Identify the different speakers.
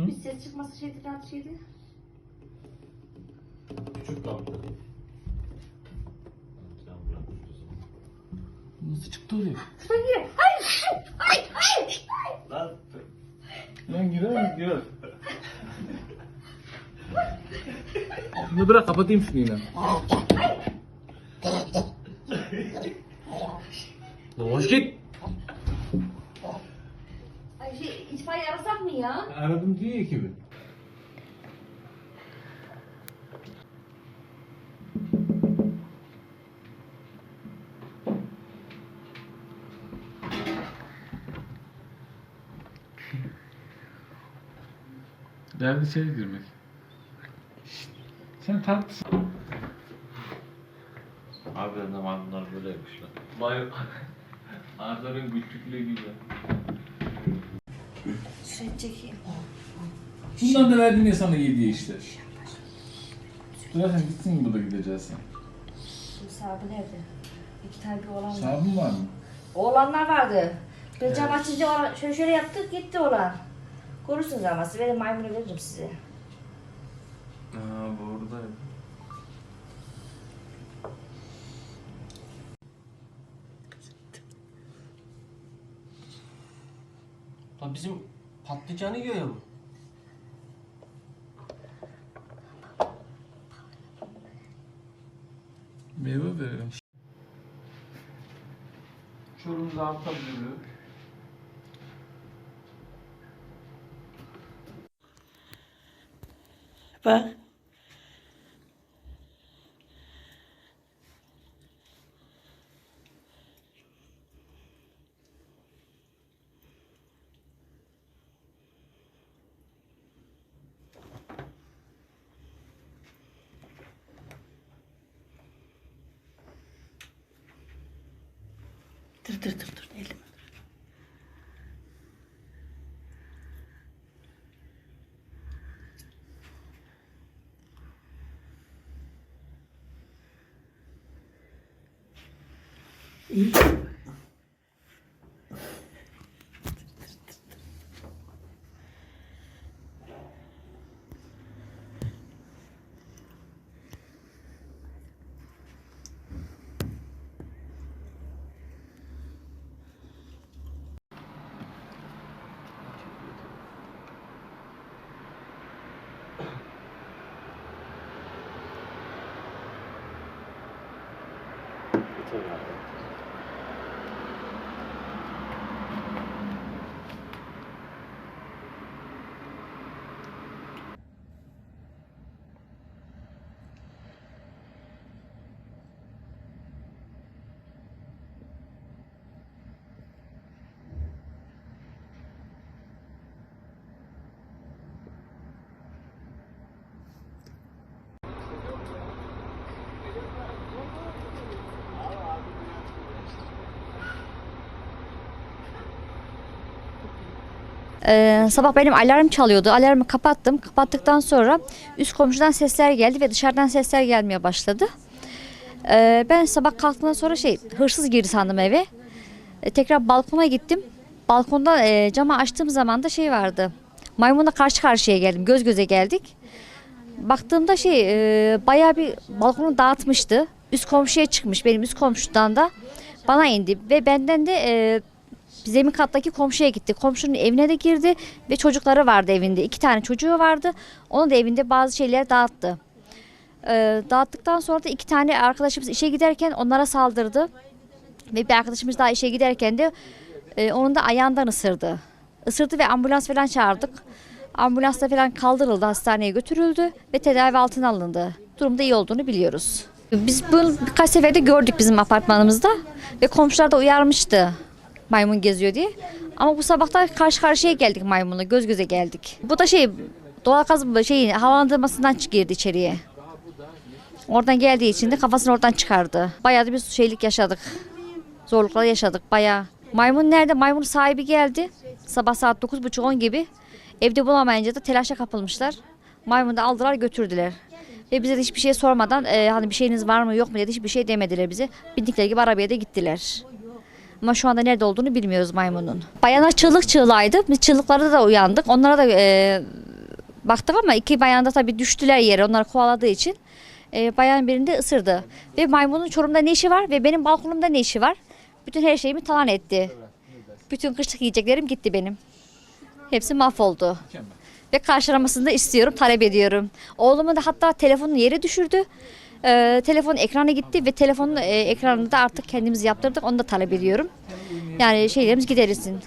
Speaker 1: Hı?
Speaker 2: Bir ses çıkması şeydi, rahat şeydi.
Speaker 3: Küçük zaman.
Speaker 1: Nasıl çıktı oraya?
Speaker 2: Şuraya gir. Hayır. Hayır. Hayır.
Speaker 3: Lan
Speaker 1: Lan girer mi? Girer. Bunu bırak kapatayım şunu yine. Lan hoş git.
Speaker 2: Şey, itfaiye arasak mı ya?
Speaker 1: Aradım diye ekibi. Derdi içeri girmek. Şşt, Sen tatlısın.
Speaker 3: Abi de maymunlar böyleymiş lan.
Speaker 1: Bay... Ağzların küçüklüğü gibi.
Speaker 2: Şuraya çekeyim.
Speaker 1: Bundan da verdin ya sana yediye işte. Zaten gitsin bu da gideceğiz sen.
Speaker 2: Bu sahibi nerede? İki tane bir oğlan var.
Speaker 1: Sabun var mı?
Speaker 2: Oğlanlar vardı. Ben cam açınca oğlan, şöyle şöyle yaptık gitti oğlan. Görürsünüz ama size ben maymunu veririm size.
Speaker 3: Aa buradayım.
Speaker 4: La bizim patlıcanı yiyor ya bu.
Speaker 1: Meyve verelim.
Speaker 4: Çorum zabıta müdürlüğü.
Speaker 5: Bak. Dur dur dur dur elim. İyi.
Speaker 2: to Ee, sabah benim alarm çalıyordu. Alarmı kapattım. Kapattıktan sonra üst komşudan sesler geldi ve dışarıdan sesler gelmeye başladı. Ee, ben sabah kalktığımdan sonra şey hırsız girdi sandım eve. Ee, tekrar balkona gittim. Balkonda e, camı açtığım zaman da şey vardı. Maymunla karşı karşıya geldim. Göz göze geldik. Baktığımda şey e, bayağı bir balkonu dağıtmıştı. Üst komşuya çıkmış benim üst komşudan da bana indi ve benden de e, zemin kattaki komşuya gitti. Komşunun evine de girdi ve çocukları vardı evinde. İki tane çocuğu vardı. Onun da evinde bazı şeyler dağıttı. Ee, dağıttıktan sonra da iki tane arkadaşımız işe giderken onlara saldırdı. Ve bir arkadaşımız daha işe giderken de e, onun da ayağından ısırdı. Isırdı ve ambulans falan çağırdık. Ambulansla falan kaldırıldı, hastaneye götürüldü ve tedavi altına alındı. Durumda iyi olduğunu biliyoruz. Biz bunu birkaç sefer de gördük bizim apartmanımızda ve komşular da uyarmıştı maymun geziyor diye. Ama bu sabah da karşı karşıya geldik maymunla, göz göze geldik. Bu da şey doğal gaz şey havalandırmasından girdi içeriye. Oradan geldiği için de kafasını oradan çıkardı. Bayağı da bir şeylik yaşadık. Zorluklar yaşadık bayağı. Maymun nerede? Maymun sahibi geldi. Sabah saat 9.30-10 gibi. Evde bulamayınca da telaşa kapılmışlar. Maymunu da aldılar götürdüler. Ve bize de hiçbir şey sormadan e, hani bir şeyiniz var mı yok mu diye de hiçbir şey demediler bize. Bindikleri gibi arabaya da gittiler. Ama şu anda nerede olduğunu bilmiyoruz maymunun. Bayana çığlık çığlaydı. Biz çığlıklarda da uyandık. Onlara da e, baktık ama iki bayan da tabii düştüler yere onlar kovaladığı için. E, bayan birinde ısırdı. Ve maymunun Çorum'da ne işi var ve benim balkonumda ne işi var? Bütün her şeyimi talan etti. Bütün kışlık yiyeceklerim gitti benim. Hepsi mahvoldu.
Speaker 1: Mükemmel.
Speaker 2: Ve karşılamasını da istiyorum, talep ediyorum. Oğlumun da hatta telefonunu yere düşürdü. Ee, telefonun ekranı gitti ve telefonun e, ekranını da artık kendimiz yaptırdık. Onu da talep ediyorum. Yani şeylerimiz giderilsin.